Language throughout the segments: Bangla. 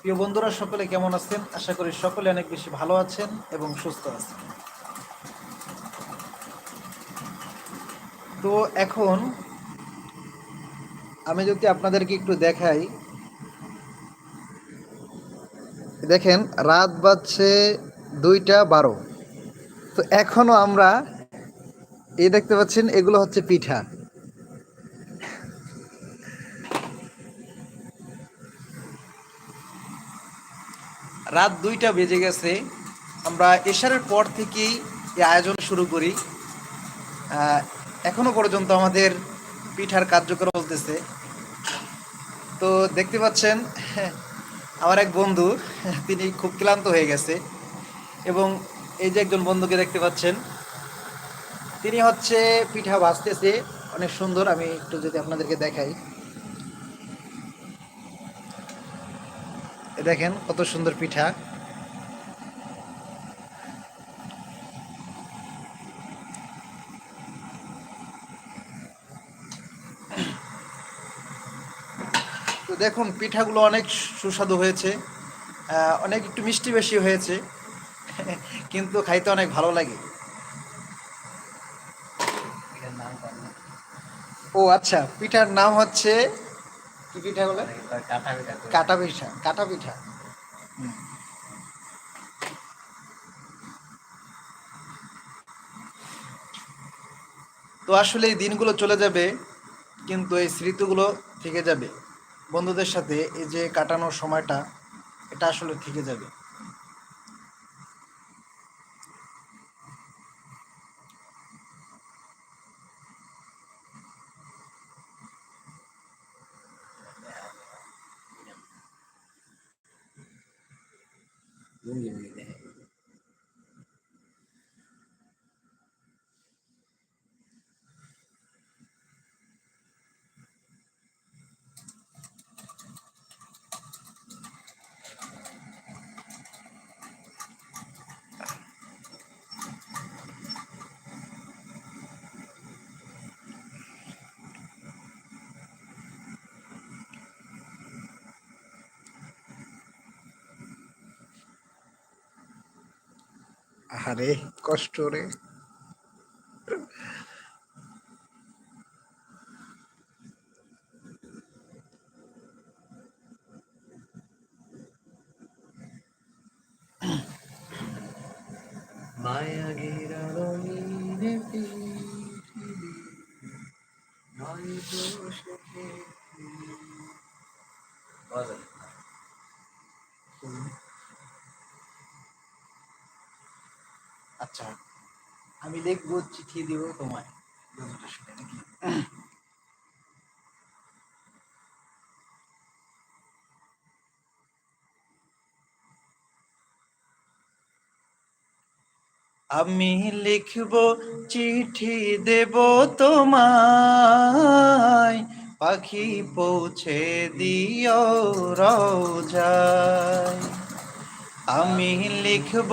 প্রিয় বন্ধুরা, সকলে কেমন আছেন? আশা করি সকলে অনেক বেশি ভালো আছেন এবং সুস্থ আছেন। তো এখন আমি যদি আপনাদেরকে একটু দেখাই, দেখেন রাত বাজছে দুইটা বারো। তো এখনও আমরা এই দেখতে পাচ্ছেন, এগুলো হচ্ছে পিঠা। রাত দুইটা বেজে গেছে। আমরা এশারের পর থেকেই এই আয়োজন শুরু করি। এখনও পর্যন্ত আমাদের পিঠার কার্যক্রম চলতেছে। তো দেখতে পাচ্ছেন, আমার এক বন্ধু, তিনি খুব ক্লান্ত হয়ে গেছে। এবং এই যে একজন বন্ধুকে দেখতে পাচ্ছেন, তিনি হচ্ছে পিঠা ভাজতেছে। অনেক সুন্দর, আমি একটু যদি আপনাদেরকে দেখাই। দেখেন কত সুন্দর পিঠা। তো দেখুন, পিঠাগুলো অনেক সুস্বাদু হয়েছে। অনেক একটু মিষ্টি বেশি হয়েছে, কিন্তু খাইতে অনেক ভালো লাগে। ও আচ্ছা পিঠার নাম হচ্ছে কি পিঠা বলে? কাটা পিঠা কাটা পিঠা তো আসলে এই দিনগুলো চলে যাবে, কিন্তু এই স্মৃতিগুলো থেকে যাবে। বন্ধুদের সাথে এই যে কাটানোর সময়টা, এটা আসলে থেকে যাবে। Muy bien. আরে কষ্ট রে। মায়া ঘেরা আচ্ছা আমি লিখব চিঠি দিব তোমায়। আমি লিখব, চিঠি দেব তোমায়। পাখি পৌঁছে দিও রোজায়। আমি লিখব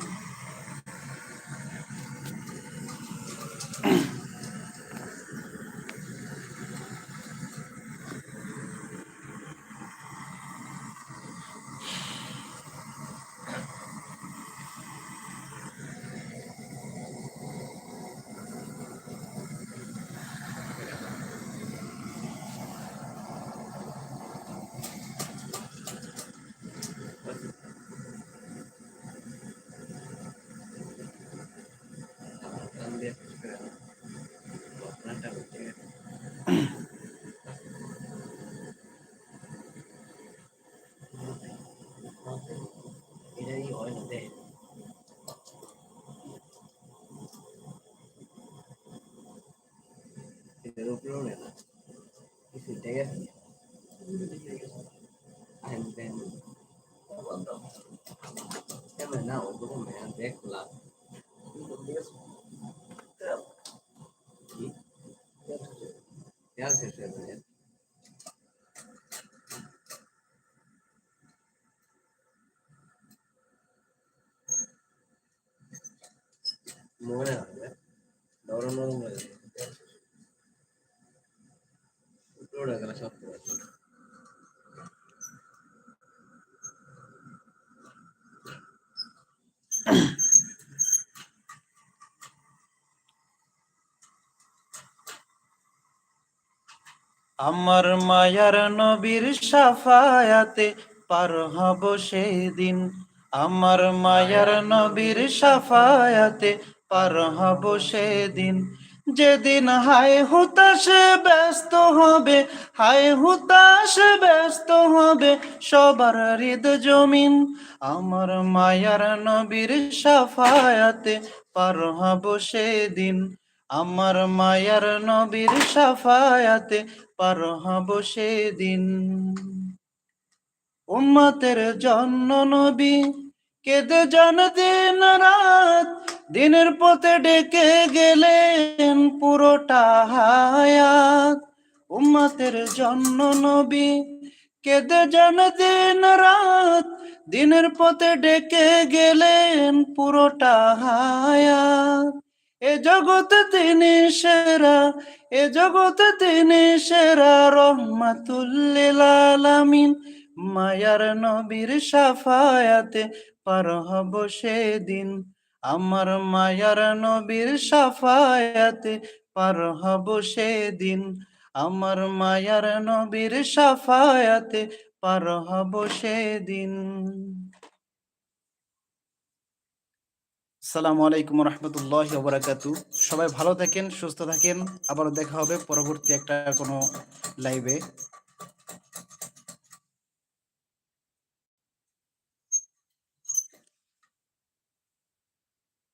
তেল শেষ হয়ে গেছে মনে হবে নরম নরম হয়ে যাবে উপরে গেলে সব করে আমার মায়ার নবীর সাফায়াতে পার হব সেদিন। আমার মায়ার নবীর সাফায়াতে পার হব সেদিন। যেদিন হায় হুতাশ ব্যস্ত হবে, হায় হুতাশ ব্যস্ত হবে সবার হৃদ জমিন। আমার মায়ার নবীর সাফায়াতে পার হব সেদিন। আমার মায়ার নবীর সাফায়াতে পার হব সেদিন। উম্মতের জন্য নবী কেঁদে জন দিন রাত, দিনের পথে ডেকে গেলেন পুরোটা হায়াত। উম্মতের জন্য নবী কেঁদে জন দিন রাত, দিনের পথে ডেকে গেলেন পুরোটা হায়াত। এ জগতে তিনি সেরা, এ জগতে তিনি সেরা রহমাতুল্লিল মায়ার নবীর সাফায়াতে পার হব সেদিন। আমার মায়ার নবীর সাফায়াতে পার হব সেদিন। আমার মায়ার নবীর সাফায়াতে পার হব সেদিন। আসসালামু আলাইকুম রহমতুল্লাহ বারাকাতু সবাই ভালো থাকেন, সুস্থ থাকেন। আবারও দেখা হবে পরবর্তী একটা কোনো লাইভে।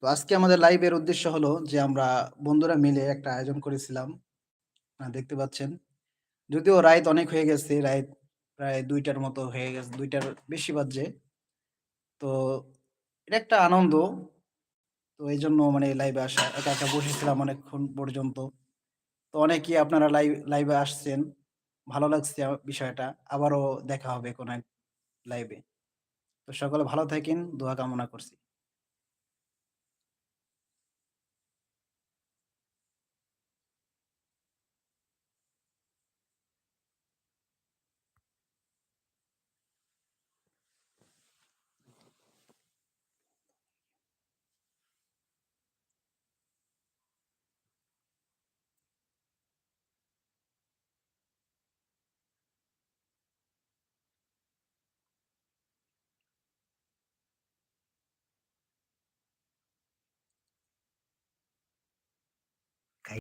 তো আজকে আমাদের লাইভের উদ্দেশ্য হলো যে আমরা বন্ধুরা মিলে একটা আয়োজন করেছিলাম। দেখতে পাচ্ছেন। যদিও রাত অনেক হয়ে গেছে রাত প্রায় দুইটার মতো হয়ে গেছে, দুইটার বেশি বাজে তো এটা একটা আনন্দ। তো এই জন্য মানে লাইভে আসা, একা একা বসেছিলাম অনেকক্ষণ পর্যন্ত। তো অনেকেই আপনারা লাইভ লাইভে আসছেন, ভালো লাগছে বিষয়টা। আবারও দেখা হবে কোনো এক লাইভে তো সকলে ভালো থাকেন, দোয়া কামনা করছি।